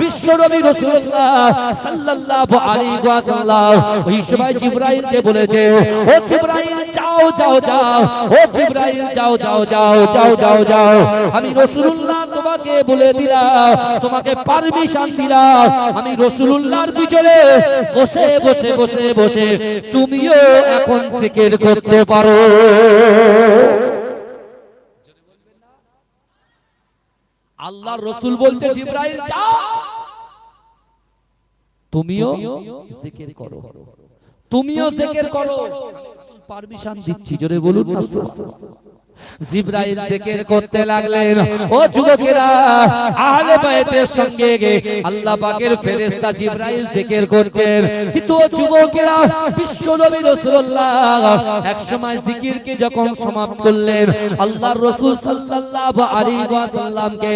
বিশ্ব নবী রাসূলুল্লাহ সাল্লাল্লাহু আলাইহি ওই সময় জিবরাইলকে বলেছে, ও জিবরাইল, যাও যাও যাও, ও জিবরাইল, যাও যাও যাও যাও যাও যাও। আমি রাসূলুল্লাহ তোমাকে বলে দিলাম, তোমাকে পারমিশন দিলাম। আমি রাসূলুল্লাহর পিছনে বসে বসে বসে বসে, তুমিও এখন জিকির করতে পারো। আল্লাহর রসুল বলছে জিব্রাইল যাও! তুমিও জিকির করো। তুমিও জিকির করো। পারমিশন দিচ্ছি জোরে বলুন জিব্রাইল জিকির করতে লাগলেন। ও যুবকেরা আহলে বাইতের সঙ্গে আল্লাহ পাকের ফেরেশতা জিব্রাইল জিকির করছেন। কিন্তু ও যুবকেরা বিশ্ব নবী রাসূলুল্লাহ এক সময় জিকিরকে যখন সমাপ্ত করলেন আল্লাহর রাসূল সাল্লাল্লাহু আলাইহি ওয়াসাল্লামকে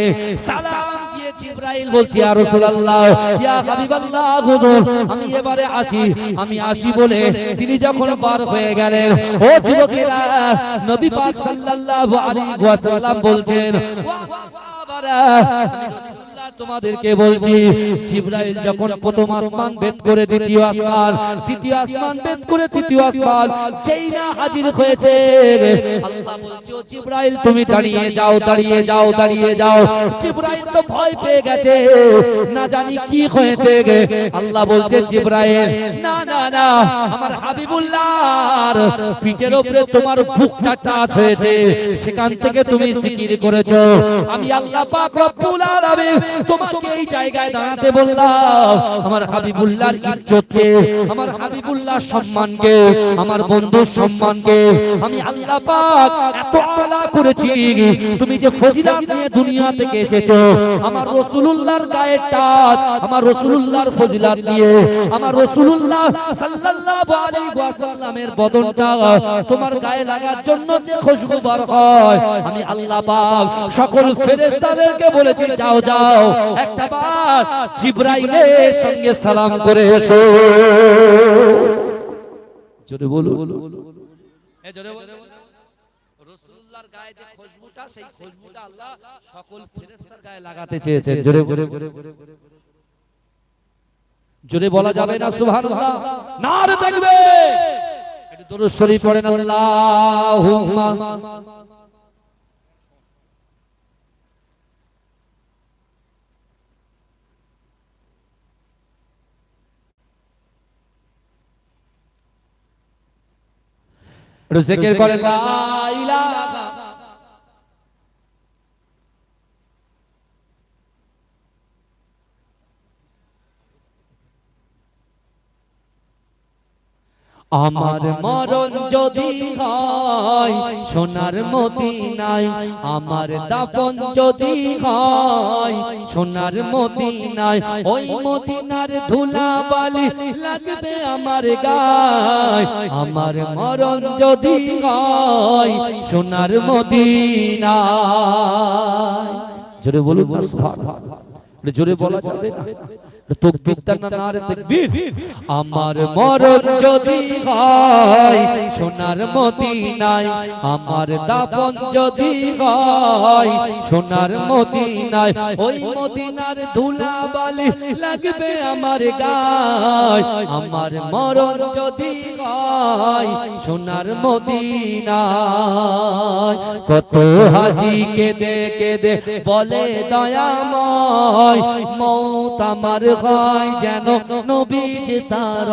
সালাম জিব্রাইল বলছি আর রাসূলুল্লাহ, ইয়া হাবিবাল্লাহ, হুজুর, আমি এবারে আসি, আমি আসি বলে তিনি যখন পার হয়ে গেলেন, ও যুবকেরা, নবী পাক সাল্লাল্লাহু আলাইহি ওয়াসাল্লাম বলছেন, ওয়া সাহাবারা তোমাদেরকে বলছি, জিব্রাইল যখন প্রথম আসমান ভেদ করে দ্বিতীয় আসমান দ্বিতীয় আসমান ভেদ করে তৃতীয় আসমান, যেই না হাজির হয়েছে, আল্লাহ বলছে জিব্রাইল, তুমি দাঁড়িয়ে যাও দাঁড়িয়ে যাও দাঁড়িয়ে যাও। জিব্রাইল তো ভয় পেয়ে গেছে, না জানি কি হয়েছে আল্লাহ বলছে, জিব্রাইল, না না না, আমার হাবিবুল্লাহর পিঠের উপরে তোমার বুকটা টাচ হয়েছে, সেখান থেকে তুমি জিকির করেছ। আমি আল্লাহ পাক রব্বুল আলামিন তোমাকে এই জায়গায় দাঁড়াতে বললাম। আমার হাবিবুল্লাহর ইজ্জতকে, আমার হাবিবুল্লাহর সম্মানকে, আমার বন্ধুর সম্মানকে আমি আল্লাহ পাক এত আলা করেছি। তুমি যে ফজিলত নিয়ে দুনিয়া থেকে এসেছ, আমার রাসূলুল্লাহর গায়ের টাচ আমার রাসূলুল্লাহর ফজিলত নিয়ে, আমার রাসূলুল্লাহ সাল্লাল্লাহু আলাইহি ওয়াসাল্লামের বদনটা তোমার গায়ে লাগার জন্য যে খুশবু বার হয়, আমি আল্লাহ পাক সকল ফেরেশতাদেরকে বলেছি, যাও যাও একটা বার জিব্রাইলের সঙ্গে সালাম করে এসো। জোরে বলো এ জোরে বলো রাসূলুল্লাহর গায়ে যে খুশবুটা সেই খুশবুটা আল্লাহ সকল ফেরেশতার গায়ে লাগাতে চেয়েছেন। জোরে জোরে জোরে বলা যাবে না সুবহানাল্লাহ। নারে দেখবে। একটু দরুদ শরীফ পড়েন। আল্লাহুম্মা। একটু জিকির করেন লা ইলাহা আমার মরণ যদি হয় সোনার মদিনায় আমার দাপন যদি হয় সোনার মদিনায় ওই মদিনার ধুলা বালি লাগবে আমার গায়। আমার মরণ যদি হয় সোনার মদিনায়। জোরে বলুন জোরে বলা যাবে না। আমার মরণ যদি হয় সোনার মদিনায় আমার দাপন যদি হয় সোনার মদিনায় ওই মদিনার ধুলা বালি লাগবে আমার গায়। আমার মরণ যদি হয় সোনার মদিনায়। কত হাজি কেঁদে কেঁদে বলে দয়াময়। মৌত আমার হয় যেন নবীজ তার।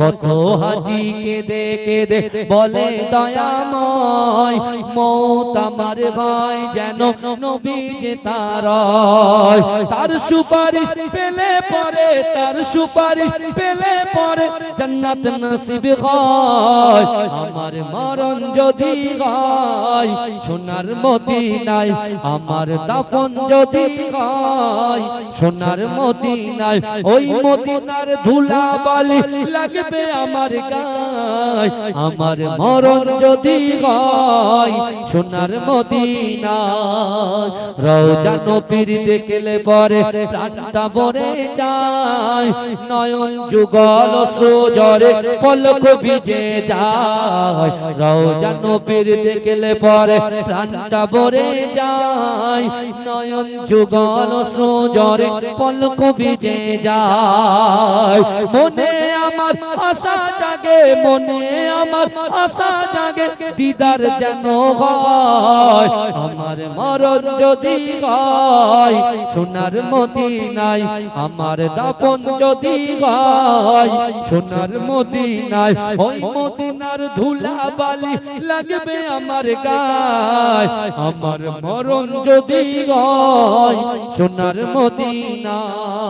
কত হাজি কেঁদে কেঁদে বলে, দয়াময়, মৌত আমার হয় যেন নবীজ তার। তার সুপারিশ পেলে পরে, তার সুপারিশ পেলে পরে জান্নাত নসিব হয়। আমার মরণ যদি হয়, সোনার মদিনায় আমার দাফন যদি হয়, সোনার সোনার মদিনায় ওই মদিনার ধুলা বালি লাগবে আমার গায়। আমার মরণ যদি হয় সোনার মদিনায় রওজা নবীর দেখলে পরে প্রাণটা ভরে যায়। নয়ন যুগল সুজরে পলক ভিজে যায়। রওজা নবীর দেখলে পরে প্রাণটা ভরে যায়। নয়ন যুগল সুজরে পলক ভিজে যায় মনে আমার আশা জাগে, মনে আমার আশা জাগে, দিদার যেন হয়, আমার মরণ যদি হয়, সোনার মদিনায় আমার দাপন যদি হয়, সোনার মদিনায় ওই মদিনার ধুলা বালি লাগবে আমার গায়, আমার মরণ যদি হয়, সোনার মদিনায়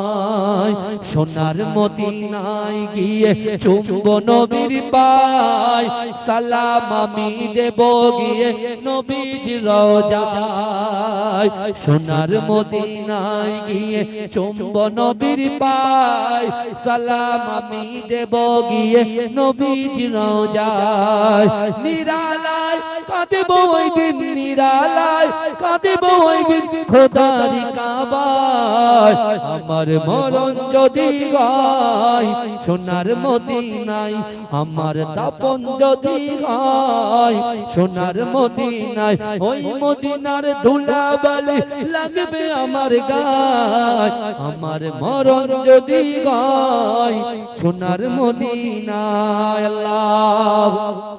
সোনার মদিনায় গিয়ে চুম্ব নবীর পায়। সালাম আমি দেব গিয়ে নবীজ রোজায়। সোনার মদিনায় গিয়ে চুম্ব নবীর পায়। সালাম আমি দেব গিয়ে নবীজ রোজায়। নিরালায় কাঁদেব ওই দিন নিরালায় কাঁদেব ওই দিন খোদারি কাবায়। আমার মরণ যদি গায়, সোনার মদিনায় আমার দাপন যদি গায়, সোনার মদিনায় ওই মদিনার ধুলা বালি লাগবে আমার গায়। আমার মরণ যদি গায়, সোনার মদিনায় আল্লাহ।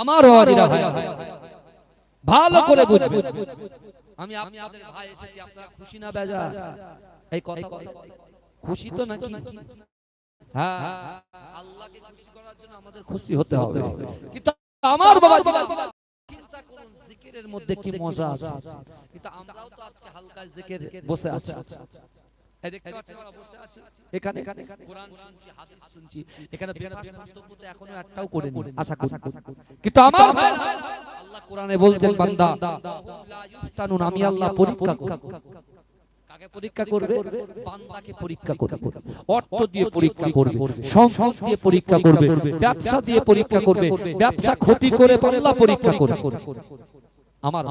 আমার অজিরা ভাই ভালো করে বুঝবে। আমি আপনাদের ভাই এসেছি আপনারা খুশি না বেজা এই কথা খুশি তো নাকি? হ্যাঁ আল্লাহকে খুশি করার জন্য আমাদের খুশি হতে হবে। কিন্তু আমার বাবা চিন্তা করুন জিকিরের মধ্যে কি মজা আছে? কিন্তু আমরাও তো আজকে হালকা জিকির বসে আছি। এখানে এখানে একটাও করেনি। আশা কিন্তু আমার আল্লাহ কোরআনে বলছেন বান্দা আমি আল্লাহ পরীক্ষা কাকে পরীক্ষা করবে? বান্দাকে পরীক্ষা করবে। অর্থ দিয়ে পরীক্ষা করবে। সম্পদ দিয়ে পরীক্ষা করবে। ব্যবসা দিয়ে পরীক্ষা করবে। ব্যবসা ক্ষতি করে আল্লাহ পরীক্ষা করবে। আমার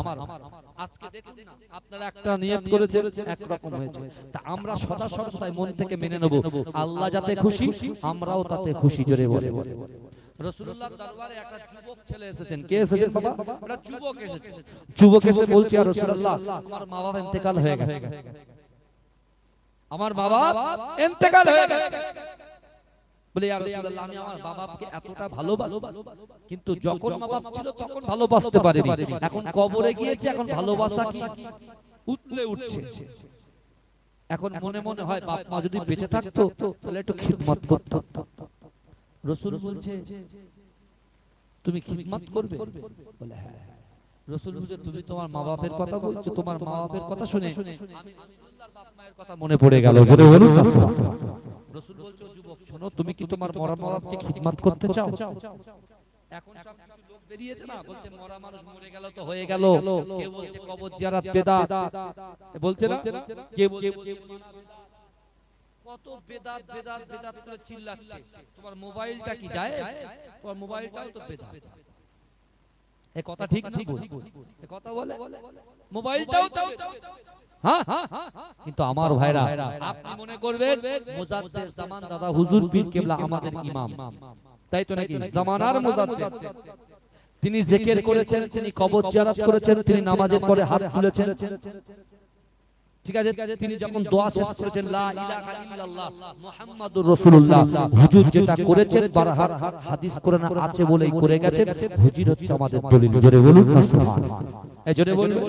আজকে দেখুন না আপনারা একটা নিয়ত করেছেন এক রকম হয়েছে। তা আমরা সদা সর্বদাই মন থেকে মেনে নেব। আল্লাহ যাতে খুশি আমরাও তাতে খুশি জোরে বলে। দরবারে একটা যুবক ছেলে এসেছেন। কে এসেছেন বাবা? একটা যুবক এসেছে। যুবক এসে বলছে আর আমার মা বাবা ইন্তেকাল হয়ে গেছে। আমার বাবা ইন্তেকাল হয়ে গেছে। বলে ইয়া রাসূলুল্লাহ আমি আমার বাবাকে এতটা ভালোবাসি। কিন্তু যখন মা বাপ ছিল তখন ভালোবাসতে পারিনি। এখন কবরে গিয়েছে এখন ভালোবাসা কি? উতলে উঠছে। এখন মনে মনে হয় বাপ মা যদি বেঁচে থাকতো তাহলে একটু খিদমত করতো। রসুল বলছে তুমি খিদমত করবে? বলে হ্যাঁ রসুল বলছে তুমি তোমার মা বাপের কথা বলছো তোমার মা বাপের কথা শুনে আমি রাসূলুল্লাহর বাপ মায়ের কথা মনে পড়ে গেল জোরে বলুন রসুল বলছে শোনো তুমি কি তোমার মরা মা বাপকে খিদমত করতে চাও? এখন সব কিছু লোক বেরিয়েছে না বলছে মরা মানুষ মরে গেল তো হয়ে গেল। কেউ বলছে কবর জিয়ারাত বেদাত। বলছে না? কে বলছে? কত বেদাত বেদাত বেদাত করে চিল্লাচ্ছে। তোমার মোবাইলটা কি যায় তোমার মোবাইলটাও তো বেদাত। এ কথা ঠিক না? এ কথা বলে? মোবাইলটাও তো। হ্যাঁ? কিন্তু আমার ভাইরা, আপনি মনে করবেন মুজাদ্দেদ জামান দাদা হুজুর পীর কেবলা আমাদের ইমাম। তাই তো নাকি? জামানার মুজাদ্দেদ তিনি জিকির করেছেন, তিনি কবর জিয়ারত করেছেন, তিনি নামাজের পরে হাত তুলেছেন। ঠিক আছে? তিনি যখন দোয়া শেষ করেছেন, লা ইলাহা ইল্লাল্লাহ, মুহাম্মাদুর রাসূলুল্লাহ, হুজুর যেটা করেছেন, বারহার হাদিস কোরআনে আছে বলেই করে গেছেন, হুজুর হচ্ছে আমাদের দলিল। জোরে বলুন না, সুবহানাল্লাহ। এই জোরে বলুন।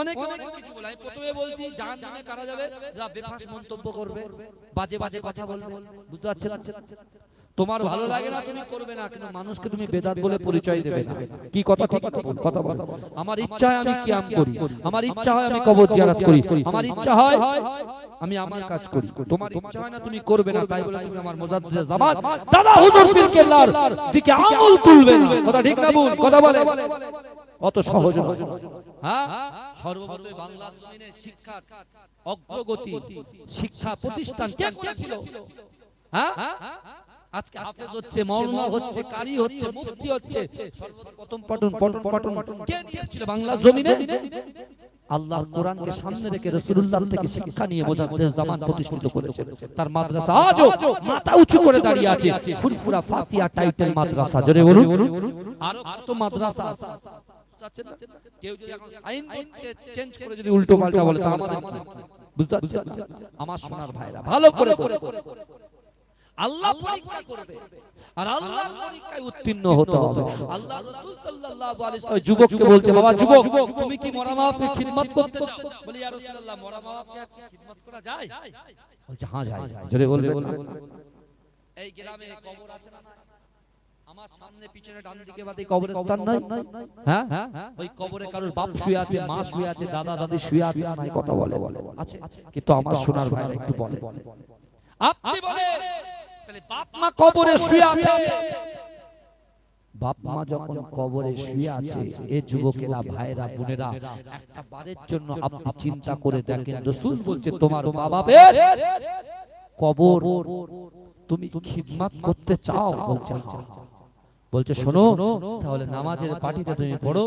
অনেক অনেক কিছু বলে। আমি প্রথমে বলছি, জান জানে কারা যাবে, যারা বেফাস মন্তব্য করবে, বাজে বাজে কথা বলবে। বুঝতে পারছেন? তোমার ভালো লাগে না, তুমি করবে না, কিন্তু মানুষকে তুমি বেদাত বলে পরিচয় দেবে না। কি কথা? ঠিক কথা বলো আমার ইচ্ছা হয় আমি কিয়াম করি। আমার ইচ্ছা হয় আমি কবর জিয়ারত করি। আমার ইচ্ছা হয় আমি আমার কাজ করি। তোমার ইচ্ছা হয় না, তুমি করবে না, তাই বলে তুমি আমার মুজাদ্দিদ জামান দাদা হুজুর পীর কেবলার দিকে আঙুল তুলবে না। কথা ঠিক না ভুল কথা বলে। অত সহজ নয়। হ্যাঁ? সর্বপ্রথম বাংলা জমিনে শিক্ষার অগ্রগতি শিক্ষা প্রতিষ্ঠান কে করেছিল? হ্যাঁ? আজকে হাফেজ হচ্ছে মওলানা হচ্ছে কারি হচ্ছে মুফতি হচ্ছে সর্বপ্রথম পটন পটন পটন কে নিয়ে এসেছিল বাংলা জমিনে? আল্লাহর কোরআনকে সামনে রেখে রাসূলুল্লাহ থেকে শিক্ষা নিয়ে মুজাদ্দিদ জামান প্রতিষ্ঠিত করেছেন তার মাদ্রাসা আজও মাথা উঁচু করে দাঁড়িয়ে আছে। ফুরফুরা ফাতিহা টাইটেল মাদ্রাসা। জোরে বলুন। আর কত মাদ্রাসা আছে? বুঝতে না? কেউ যদি এখন সাইন করছে চেঞ্জ করে যদি উল্টো পাল্টা বলে তা আমাদের বুঝতে পারছেন? আমার সোনার ভাইরা ভালো করে আল্লাহ পরীক্ষা করবে। আর আল্লাহর পরীক্ষায় উত্তীর্ণ হতে হবে। আল্লাহ রাসূল সাল্লাল্লাহু আলাইহি ওয়াসাল্লাম যুবককে বলছে বাবা যুবক তুমি কি মরা বাবাকে খিদমত করতে চাও? বলি ইয়া রাসূলুল্লাহ মরা বাবাকে খিদমত করা যায়? বলছে হ্যাঁ যায় জোরে বলবে। এই গ্রামে কবর আছে না আমার সামনে পিছনে ডান দিকে বাদে কবরস্থান নাই? হ্যাঁ? ওই কবরে কারোর বাপ শুয়ে আছে মা শুয়ে আছে দাদা দাদি শুয়ে আছে নাই কথা বলে। আছে কিন্তু আমার সোনার ভাইরা একটু বলে। আপনি বলে। তাহলে বাপ মা কবরে শুয়ে আছে। বাপ মা যখন কবরে শুয়ে আছে এ যুবকেরা ভাইরা বোনেরা একটা বারের জন্য আপনি চিন্তা করে দেখেন রসুল বলছে তোমার বাবা কবর তুমি খিদমত করতে চাও? বলছে হ্যাঁ। বলছে শোনো তাহলে নামাজের পাটিতে তুমি পড়ো।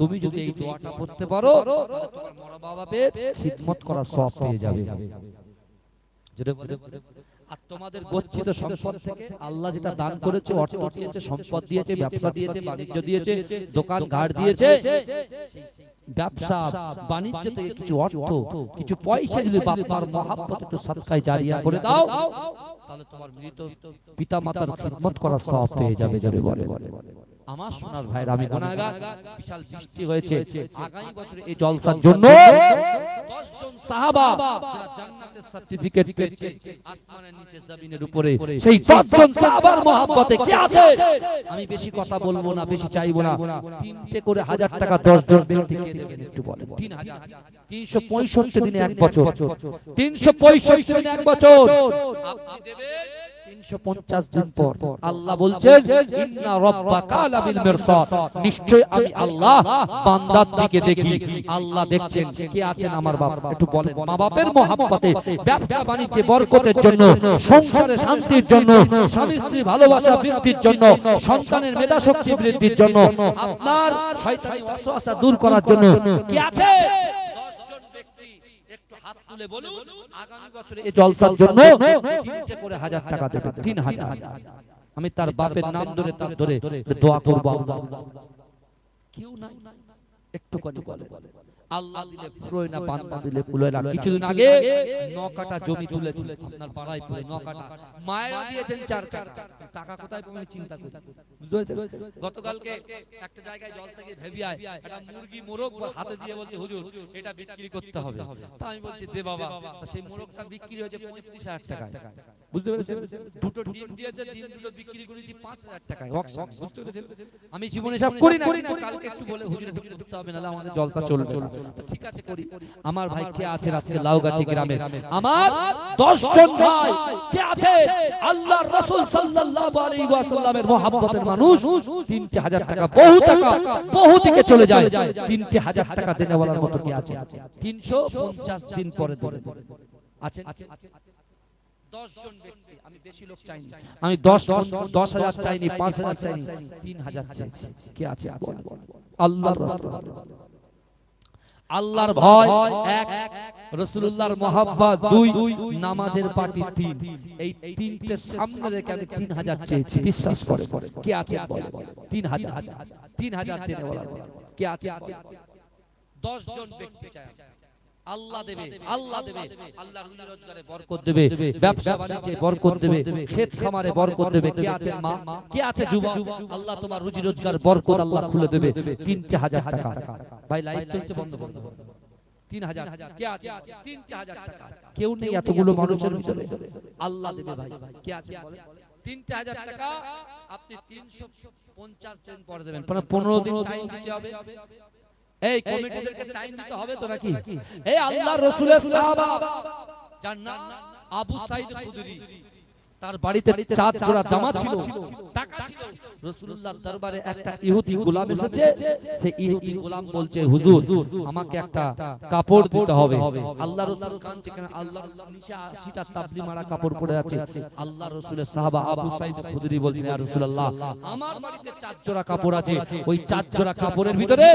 তুমি যদি এই দোয়াটা পড়তে পারো তাহলে তোমার মরা বাবাকে খিদমত করার সওয়াব পেয়ে যাবে। আর তোমাদের গচ্ছিত সম্পদ থেকে আল্লাহ যেটা দান করেছে অর্থ দিয়েছে সম্পদ দিয়েছে ব্যবসা দিয়েছে বাণিজ্য দিয়েছে দোকান ঘাট দিয়েছে ব্যবসা বাণিজ্য থেকে কিছু অর্থ কিছু পয়সা যদি বাবার মহাব্বত একটু সদকায় জারিয়া করে দাও তাহলে তোমার মৃত পিতা মাতার খেদমত করার সব পেয়ে যাবে যাবে বলে। আমার সোনার ভাইরা আমি গুনাহগার বিশাল বৃষ্টি হয়েছে। আগামী বছরে এই জলসার জন্য 10 জন সাহাবা যারা জান্নাতের সার্টিফিকেট পেয়েছে আসমানের নিচে জমিনের উপরে সেই 10 জন সাহাবার মহব্বতে কি আছে? আমি বেশি কথা বলব না বেশি চাইব না। তিনটে করে হাজার টাকা 10 জন দেবেন একটু বলেন। 3000 365 দিনে এক বছর। 365 দিনে এক বছর। আপনি দেবেন 350 দিন পর আল্লাহ বলছেন ইন্না রাব্বাকা লাবিল মিরসাদ। নিশ্চয় আমি আল্লাহ বান্দার দিকে দেখি। আল্লাহ দেখছেন কে আছেন আমার বাপ। একটু বলেন মা বাপের মহাব্বতে ব্যবসা বাণিজ্যে বরকতের জন্য সংসারে শান্তির জন্য স্বামী স্ত্রী ভালোবাসা বৃদ্ধির জন্য সন্তানের মেধা শক্তি বৃদ্ধির জন্য আপনার শয়তানি ওয়াসওয়াসা দূর করার জন্য কি আছে 10 জন ব্যক্তি একটু হাত তুলে বলুন আগামী বছরে এই জলসার জন্য তিনটে করে হাজার টাকা দেবেন তিন হাজার। আমি তার বাপের নাম ধরে তার ধরে দোয়া করব আল্লাহ। কেউ নাই। একটু বলে। আল্লাহ দিলে ফুরোয় না বান্দা দিলে কুলোয় না। কিছুদিন আগে ন কাটা জমি তুলেছি আপনার পাড়ায় পড়ে ন কাটা মায়েরা দিয়েছেন চার চার টাকা কোথায় পাবেন চিন্তা করি। বুঝতে পেরেছেন? গতকালকে একটা জায়গায় গিয়ে ভেবিয়ায় একটা মুরগি মোরগ হাতে দিয়ে বলছে হুজুর এটা বিক্রি করতে হবে। তা আমি বলছি দে বাবা। সেই মোরগটা বিক্রি হয়েছে পঁয়ত্রিশ হাজার টাকায়। বুঝতে পেরেছেন? দুটো ডিম দিয়েছে ডিম দুটো বিক্রি করেছি পাঁচ হাজার টাকায়। ওয়াকশপ, বুঝতে পেরেছেন? আমি জীবনে সব করি না কালকে একটু বলে হুজুর ঢুকতে ঢুকতে হবে নাহলে আমাদের জলসা চলবে না। তো ঠিক আছে করি আমার ভাই কে আছে আজকে লাউগাছি গ্রামে। আমার 10 জন ভাই কে আছে? আল্লাহর রাসূল সাল্লাল্লাহু আলাইহি ওয়াসাল্লামের মহব্বতের মানুষ 3000 টাকা বহু টাকা বহু দিকে চলে যায়। 3000 টাকা। দেনে বলার মতো কি আছে? 350 দিন পরে দেবে। আছে দশ জন আমি দশ দশ হাজার চাইনি পাঁচ হাজার চাইনি তিন হাজার চাইছি। কে আছে? আল্লাহর রাস্তা আল্লাহর ভয়, এক রসুল্লাহর মহাব্বা দুই, নামাজের পার্টি তিন। এই তিনটে সামনে রেখে আমি তিন হাজার চেয়েছি। বিশ্বাস করে, কে আছে তিন হাজার। তিন হাজার দিনে বলা কে আছে দশ জন ব্যক্তি চাই আল্লাহ দেবে আল্লাহ দেবে। আল্লাহ রুজি রোজগারে বরকত দেবে ব্যবসা বাণিজ্যে বরকত দেবে ক্ষেত খামারে বরকত দেবে কে আছেন মা? কে আছে যুবক? আল্লাহ তোমার রুজি রোজগার বরকত আল্লাহ খুলে দেবে তিনটে হাজার টাকা। ভাই লাইভ চলছে বন্ধ বন্ধ। তিন হাজার কে আছে? তিনটে হাজার টাকা। কেউ নেই এতগুলো মানুষের ভিতরে। আল্লাহ দেবে ভাই। কে আছে তিনটে হাজার টাকা আপনি তিনশো পঞ্চাশ দিন পরে দেবেন। মানে পনেরো দিন টাইম দিতে হবে। এই কমিটিদেরকে টাইম দিতে হবে তো নাকি? এই আল্লাহ রসুলের সাহাবা। জান্নাত আবু সাইদ খুদরি তার বাড়িতে চার জোড়া জামা ছিল টাকা ছিল। রাসূলুল্লাহর দরবারে একটা ইহুদি গোলাম এসেছে সেই ইহুদি গোলাম বলছে হুজুর আমাকে একটা কাপড় দিতে হবে। আল্লাহ রাসূল কাঁদছে কেন আল্লাহ নিচে 80টা তাবলি মারা কাপড় পরে আছে। আল্লাহ রাসূলের সাহাবা আবু সাইদ খুদরি বলছেন ইয়া রাসূলুল্লাহ আমার বাড়িতে চার জোড়া কাপড় আছে। ওই চার জোড়া কাপড়ের ভিতরে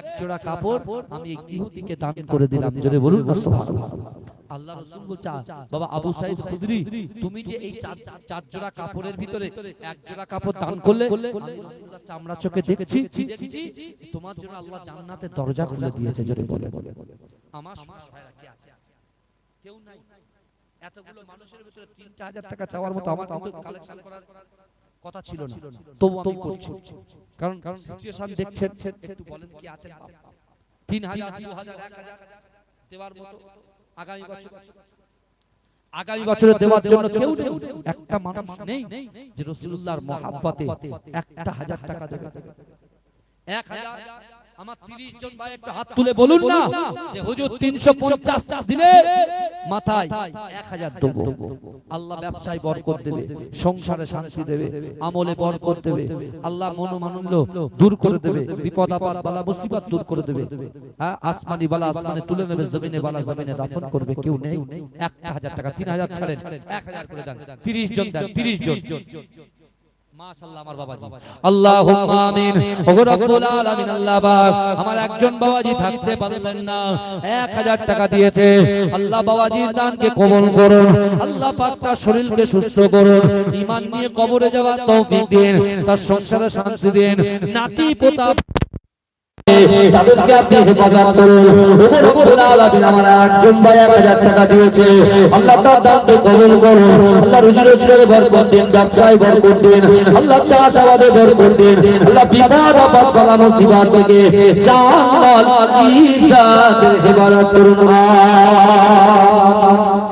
এক জোড়া কাপড় আমি ইহুদিকে দান করে দিলাম। জোরে বলুন সুবহানাল্লাহ। আল্লাহ রসুল বলছে বাবা আবু সাইদ খুদরি তুমি যে এই চার চার জোড়া কাপড়ের ভিতরে এক জোড়া কাপড় দান করলে চামড়া চোখে দেখছি দেখছি তোমার জন্য আল্লাহ জান্নাতের দরজা খুলে দিয়েছে যদি বলে। আমার ভাইরা কে আছে? কেউ নাই। এতগুলো মানুষের ভিতরে তিনটা হাজার টাকা চাওয়ার মতো আমার কিন্তু কালেকশন করার কথা ছিল না। তবু আমি করছি। কারণ কারণ সিচুয়েশন দেখছেন একটু বলেন কি আছে তিন হাজার দু হাজার হাজার দেওয়ার মতো আগামী বছর। আগামী বছরে দেওয়ার জন্য কেউ নেই। একটা মানুষ নেই যে রসুল্লাহর মহাব্বাতে একটা হাজার টাকা দেবে। এক হাজার আমার তিরিশ জন ভাই একটা হাত তুলে বলুন না যে হুজুর তিনশো পঞ্চাশ দিনে মাথায় এক হাজার আল্লাহ ব্যবসায় বরকত দেবে সংসারে শান্তি দেবে আমলে বরকত দেবে। আল্লাহ মনোমানন্দ দূর করে দেবে বিপদ আপদ বালা মুসিবত দূর করে দেবে। হ্যাঁ আসমানি বালা আসমানে তুলে নেবে জমিনে বালা জমিনে দাফন করবে কেউ নেই। একটা হাজার টাকা তিন হাজার ছাড়েন এক হাজার করে দেন। তিরিশ জন দেন তিরিশ জন। আমার একজন বাবাজি থাকতে পারলেন না। 1000 টাকা দিয়েছে। আল্লাহ বাবাজির দানকে কবুল করুন। আল্লাহ পাক তার শরীরকে সুস্থ করুন। ঈমান নিয়ে কবরে যাওয়ার তৌফিক দিন। তার সংসারে শান্তি দিন। নাতি পোতা তাদেরকে আপনি হেফাজত করুন। আমার একজন ভাই 1000 টাকা দিয়েছে। আল্লাহ তার দানকে কবুল করুন। আল্লাহ রুজি রোজগারে বরকত দিন, ব্যবসায় বরকত দিন। আল্লাহ চাষাবাদে বরকত দিন। আল্লাহ বিপদ, আপদ, বালা, মুসিবত থেকে জান মাল ইজ্জতের হেফাজত করুন।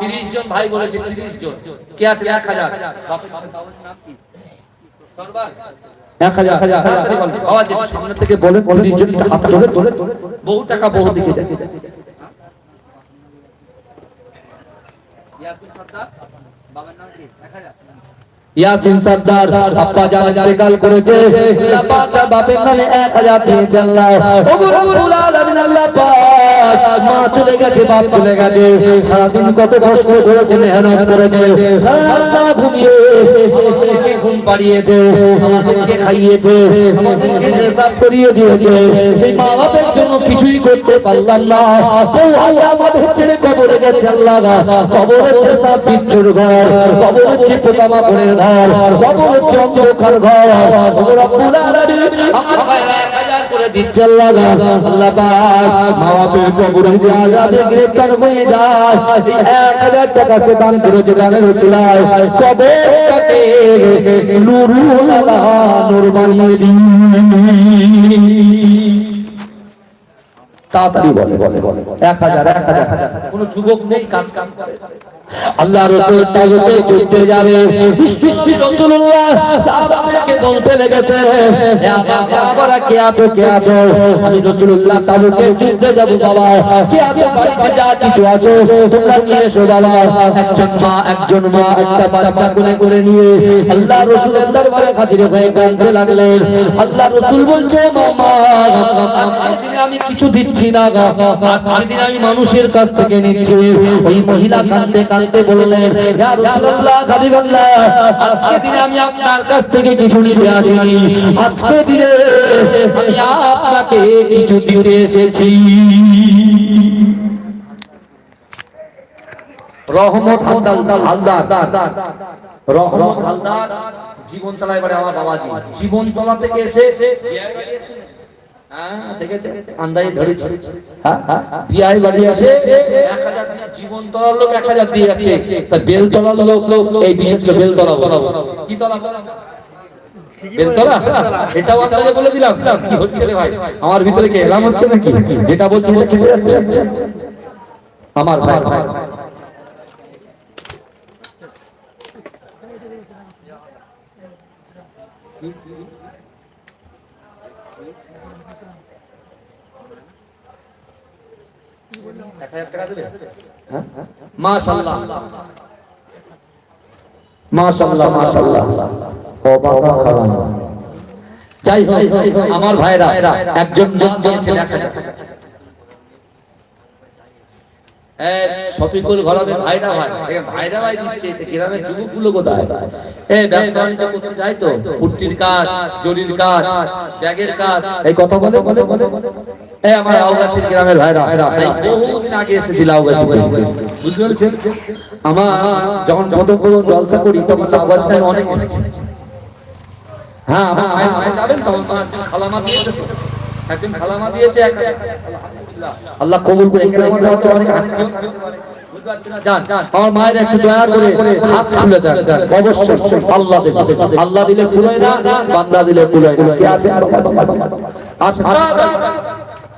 30 জন ভাই বলেছে 30 জন। কে আছে? 1000 এক হাজার তাড়াতাড়ি বলেন। বাবাজি, সামনে থেকে বলেন তিরিশ জন হাত তোলে তোলে বহু টাকা বহু দিকে যায় ইয়াসিন সর্দার আব্বা জান ইন্তেকাল করেছে। আল্লাহ পাক বাপের নামে 1000 দিয়েছে আল্লাহ। ও রব্বুল আলামিন আল্লাহ পাক, মা চলে গেছে, বাপ চলে গেছে। সারা দিন কত কষ্ট করেছে, মেহনত করেছে। সারা রাত ঘুমিয়ে আমাদেরকে ঘুম পাড়িয়েছে, আমাদেরকে খাইয়েছে, আমাদেরকে নেশাব করিয়ে দিয়েছে। সেই মা বাপের জন্য কিছুই করতে পারলাম না। বউ আমাদের ছেড়ে কবরে গেছে, আল্লাহ কবর হচ্ছে সাপ বিচ্ছুর ঘর কবর হচ্ছে পোকামাকড়ের ঘর কবর হচ্ছে অন্ধকার ঘর। রব্বুল আলামিন আমার ভাইরা 1000 করে দিচ্ছে আল্লাহ আল্লাহ পাক মা বাপের কবরে আযাবে গ্রেফতার হয়ে যায়। 1000 টাকা সে দান করেছে দানের উসিলায় কবরটাকে নুরুল আলা নূর বানিয়ে দিন? তাড়াতাড়ি বলে বলে বলে। এক হাজার এক হাজার। কোন যুবক নেই কাজ কাজ করে। আল্লাহ রসুল তাগুতে যুদ্ধে যাবে। বলতে লেগেছে সাহাবারা কে আছো কে আছো? আমি তাগুতে যুদ্ধে যাব, বাবা। কে আছো, বাড়িতে যা কিছু আছো, তোমরা নিয়ে এসো, বাবা। একজন মা একজন মা, একটা বাচ্চা কোলে করে নিয়ে আল্লাহ দরবারে হাজির হয়ে লাগলেন। আল্লাহ রসুল বলছে আমি কিছু দিচ্ছি না আমি মানুষের কাছ থেকে নিচ্ছি। ওই মহিলা কাঁদতে কাঁদতে বললেন, ইয়া রাসূলুল্লাহ হাবিবাল্লাহ আজকে দিনে আমি আপনার কাছ থেকে কিছু নিতে আসিনি। আজকে দিনে আমি আপনাকে কিছু দিতে এসেছি। রহমত হালদার হালদার। রহমত হালদার আমার বাবাজি। জীবনতলা থেকে এসে? আন্দাজে ধরেছে। বাড়ি আসে, 1000 দিয়ে জীবনতলার লোক 1000 দিয়ে যাচ্ছে। তা বেলতলার লোক লোক এই বিশেষ করে বেলতলা বলাবো। কি তলা? বেলতলা এটাও আন্দাজে বলে দিলাম। কি হচ্ছে রে ভাই? আমার ভিতরে কি এলাম হচ্ছে নাকি? যেটা বলছি এটা কি বোঝাচ্ছে? আমার ভাই। ভাই মাশাআল্লাহ। মাশাআল্লাহ মাশাআল্লাহ। অবাক খালাম যাই হোক আমার ভাইরা একজন জন দিয়েছেন এক শফিকুল ঘরাবে ভাইরা ভাই ভাইরা ভাই দিচ্ছে এতে গ্রামের যুবকগুলো কোথায়? এ ব্যবসা বাণিজ্য করতে যায় তো কাজ জরির কাজ ব্যাগের কাজ। এই কথা বলে বলে বলে এ আমার আউগাছির গ্রামের ভাইরা এই বহুদিন আগে এসেছিল আউগাছি আমার যখন প্রথম প্রথম জলসা করি তখন আউগাছি অনেক হ্যাঁ আমার মায়ের মায়ের যাবেন তো আমার মা একদিন খালামা দিয়েছে একদিন খালামা দিয়েছে আল্লাহ কবুল করে আমাদের হয়তো অনেক। আমার মায়ের একটু দয়া করে হাত খুলে দেন। অবশ্যই আল্লাহ দেবে আল্লাহ দিলে খুলে না বান্দা দিলে খুলে না কে আছে আসেন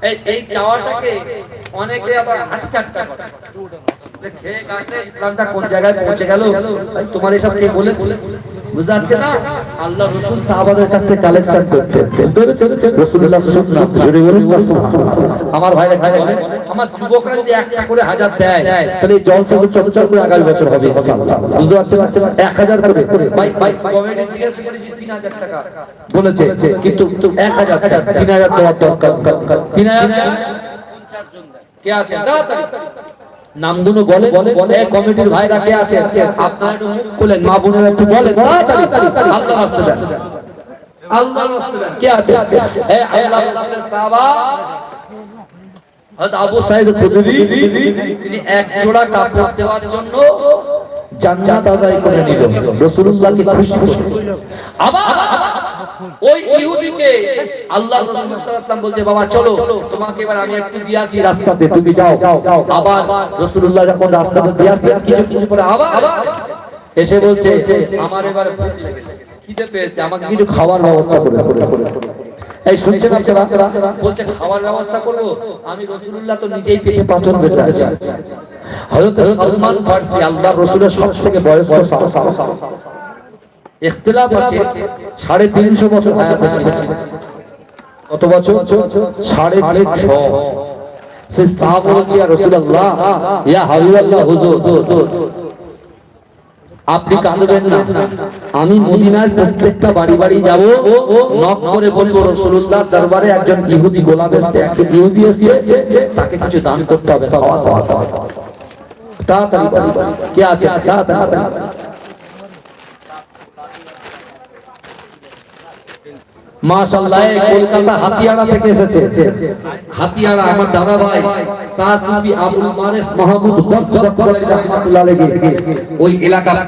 এই এই চাওয়াটাকে অনেকে আবার হাসি ঠাট্টা করে। খেয়ে কাটে, ইসলামটা কোন জায়গায় পৌঁছে গেল? তোমার এসব কে বলেছে? বুঝতে না? আল্লাহ রসুল সাহাবাদের কাছ থেকে কালেকশন করতেন রসুল্লাহ সুন্নাত জোরে বলুন আমার ভাই ভাই আমার যুবকরা যদি একটা করে হাজার দেয় তাহলে জলসা চঞ্চল করে আগামী বছর হবে বুঝতে পারছেন? এক হাজার করে ভাই ভাই কমেডি জিজ্ঞেস করেছি তিন হাজার টাকা। বলেছে কিন্তু এক হাজার তিন হাজার দেওয়ার দরকার। তিন হাজার কে আছে? নামগুলো বলে বলে কমিটির ভাইরা কে আছে আপনারা একটু খুলেন মা বোনেরা একটু বলেন তাড়াতাড়ি আল্লাহ রাস্তে দেন। আল্লাহ রাস্তে দেন। কে আছে এ আল্লাহ রাসূলের সাহাবা। হযরত আবু সাইদ খুদরি তিনি এক জোড়া কাপড় দেওয়ার জন্য জান্নাত আদায় করে নিল। রাসূলুল্লাহকে খুশি আবার ওই ইহুদিকে আল্লাহ রাসূল সাল্লাল্লাহু বলতে বাবা, চলো, তোমাকে এবার আমি একটু দিয়ে রাস্তাতে, তুমি যাও আবার রাসূলুল্লাহ যখন রাস্তাতে দিয়ে কিছু কিছু করে আবার এসে বলছে, আমার এবার ভুক লেগেছে, খিদে পেয়েছে, আমাকে কিছু খাওয়ার ব্যবস্থা করে এই শুনছেন আপনারা? বলছে, খাওয়ার ব্যবস্থা করব? আমি রাসূলুল্লাহ তো নিজেই পেটে পাথর বেঁধে আছে। হযরত সালমান ফারসি আল্লাহ রাসূলের সবথেকে বয়স্ক সাহাবা। ইখতিলাফ আছে সাড়ে তিনশো বছর হায়াত ছিল কত বছর? সাড়ে তিনশো। সে সাহাবা বলছে ইয়া ইয়া হাবিবাল্লাহ হুজুর আপনি কাঁদবেন না। আমি মদিনার প্রত্যেকটা বাড়ি বাড়ি যাব। নক করে বলব রাসূলুল্লাহ দরবারে একজন ইহুদি গোলাম এসেছে একটা ইহুদি এসেছে। তাকে কিছু দান করতে হবে তাড়াতাড়ি কে আছে? তাড়াতাড়ি মাশাআল্লাহ কলকাতা হাতিয়াড়া থেকে এসেছে। হাতিয়াড়া আমার দাদা ভাই, শাহ সুফি আবুল মারেফ মাহমুদ বক্ত বক্ত রহমাতুল্লাহ আলাইহি। ওই এলাকার